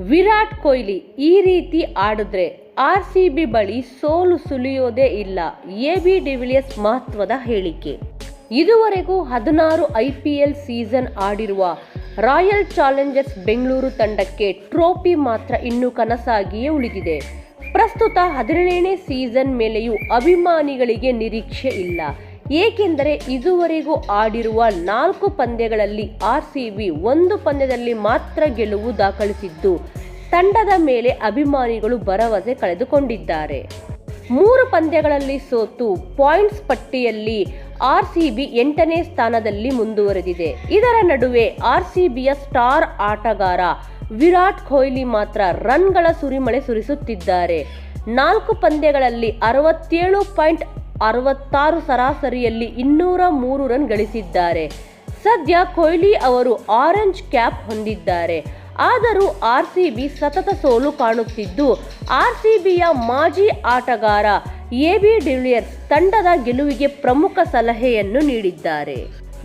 ವಿರಾಟ್ ಕೊಹ್ಲಿ ಈ ರೀತಿ ಆಡಿದ್ರೆ ಆರ್ ಸಿ ಬಿ ಬಳಿ ಸೋಲು ಸುಲಿಯೋದೇ ಇಲ್ಲ. ಎ ಬಿ ಡಿವಿಲಿಯರ್ಸ್ ಮಹತ್ವದ ಹೇಳಿಕೆ. ಇದುವರೆಗೂ ಹದಿನಾರು ಐ ಪಿ ಎಲ್ ಸೀಸನ್ ಆಡಿರುವ ರಾಯಲ್ ಚಾಲೆಂಜರ್ಸ್ ಬೆಂಗಳೂರು ತಂಡಕ್ಕೆ ಟ್ರೋಫಿ ಮಾತ್ರ ಇನ್ನೂ ಕನಸಾಗಿಯೇ ಉಳಿದಿದೆ. ಪ್ರಸ್ತುತ ಹದಿನೇಳನೇ ಸೀಸನ್ ಮೇಲೆಯೂ ಅಭಿಮಾನಿಗಳಿಗೆ ನಿರೀಕ್ಷೆ ಇಲ್ಲ. ಏಕೆಂದರೆ ಇದುವರೆಗೂ ಆಡಿರುವ ನಾಲ್ಕು ಪಂದ್ಯಗಳಲ್ಲಿ ಆರ್ ಒಂದು ಪಂದ್ಯದಲ್ಲಿ ಮಾತ್ರ ಗೆಲುವು ದಾಖಲಿಸಿದ್ದು, ತಂಡದ ಮೇಲೆ ಅಭಿಮಾನಿಗಳು ಭರವಸೆ ಕಳೆದುಕೊಂಡಿದ್ದಾರೆ. ಮೂರು ಪಂದ್ಯಗಳಲ್ಲಿ ಸೋತು ಪಾಯಿಂಟ್ಸ್ ಪಟ್ಟಿಯಲ್ಲಿ ಆರ್ ಸಿ ಬಿ ಎಂಟನೇ ಸ್ಥಾನದಲ್ಲಿ ಮುಂದುವರೆದಿದೆ. ಇದರ ನಡುವೆ ಆರ್ ಸಿ ಬಿಯ ಸ್ಟಾರ್ ಆಟಗಾರ ವಿರಾಟ್ ಕೊಹ್ಲಿ ಮಾತ್ರ ರನ್ಗಳ ಸುರಿಮಳೆ ಸುರಿಸುತ್ತಿದ್ದಾರೆ. ನಾಲ್ಕು ಪಂದ್ಯಗಳಲ್ಲಿ ಅರವತ್ತೇಳು ಪಾಯಿಂಟ್ ಅರವತ್ತಾರು ಸರಾಸರಿಯಲ್ಲಿ ಇನ್ನೂರ ಮೂರು ರನ್ ಗಳಿಸಿದ್ದಾರೆ. ಸದ್ಯ ಕೊಹ್ಲಿ ಅವರು ಆರೆಂಜ್ ಕ್ಯಾಪ್ ಹೊಂದಿದ್ದಾರೆ. ಆದರೂ ಆರ್ ಸಿ ಬಿ ಸತತ ಸೋಲು ಕಾಣುತ್ತಿದ್ದು ಆರ್ ಸಿ ಬಿಯ ಮಾಜಿ ಆಟಗಾರ ಎ ಬಿ ಡಿವಿಲಿಯರ್ಸ್ ತಂಡದ ಗೆಲುವಿಗೆ ಪ್ರಮುಖ ಸಲಹೆಯನ್ನು ನೀಡಿದ್ದಾರೆ.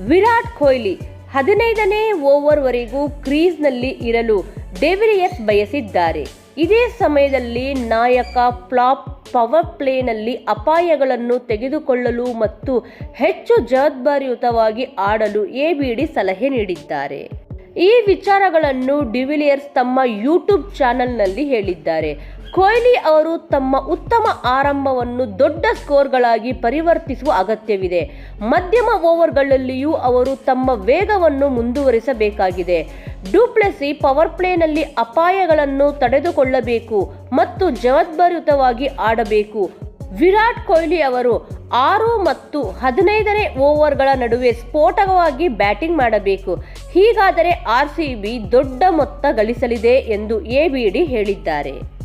ವಿರಾಟ್ ಕೊಹ್ಲಿ ಹದಿನೈದನೇ ಓವರ್ವರೆಗೂ ಕ್ರೀಸ್ನಲ್ಲಿ ಇರಲು ಡೆವಿಲಿಯರ್ಸ್ ಬಯಸಿದ್ದಾರೆ. ಇದೇ ಸಮಯದಲ್ಲಿ ನಾಯಕ ಫ್ಲಾಪ್ ಪವರ್ ಪ್ಲೇನಲ್ಲಿ ಅಪಾಯಗಳನ್ನು ತೆಗೆದುಕೊಳ್ಳಲು ಮತ್ತು ಹೆಚ್ಚು ಜವಾಬ್ದಾರಿಯುತವಾಗಿ ಆಡಲು ಎಬಿಡಿ ಸಲಹೆ ನೀಡಿದ್ದಾರೆ. ಈ ವಿಚಾರಗಳನ್ನು ಡಿವಿಲಿಯರ್ಸ್ ತಮ್ಮ ಯೂಟ್ಯೂಬ್ ಚಾನೆಲ್ನಲ್ಲಿ ಹೇಳಿದ್ದಾರೆ. ಕೊಹ್ಲಿ ಅವರು ತಮ್ಮ ಉತ್ತಮ ಆರಂಭವನ್ನು ದೊಡ್ಡ ಸ್ಕೋರ್ಗಳಾಗಿ ಪರಿವರ್ತಿಸುವ ಅಗತ್ಯವಿದೆ. ಮಧ್ಯಮ ಓವರ್ಗಳಲ್ಲಿಯೂ ಅವರು ತಮ್ಮ ವೇಗವನ್ನು ಮುಂದುವರಿಸಬೇಕಾಗಿದೆ. ಡೂಪ್ಲೆಸಿ ಪವರ್ ಪ್ಲೇನಲ್ಲಿ ಅಪಾಯಗಳನ್ನು ತಡೆದುಕೊಳ್ಳಬೇಕು ಮತ್ತು ಜವಾಬ್ದಾರಿಯುತವಾಗಿ ಆಡಬೇಕು. ವಿರಾಟ್ ಕೊಹ್ಲಿ ಅವರು ಆರು ಮತ್ತು ಹದಿನೈದನೇ ಓವರ್ಗಳ ನಡುವೆ ಸ್ಫೋಟಕವಾಗಿ ಬ್ಯಾಟಿಂಗ್ ಮಾಡಬೇಕು. ಹೀಗಾದರೆ ಆರ್ ಸಿ ಬಿ ದೊಡ್ಡ ಮೊತ್ತ ಗಳಿಸಲಿದೆ ಎಂದು ಎಬಿಡಿ ಹೇಳಿದ್ದಾರೆ.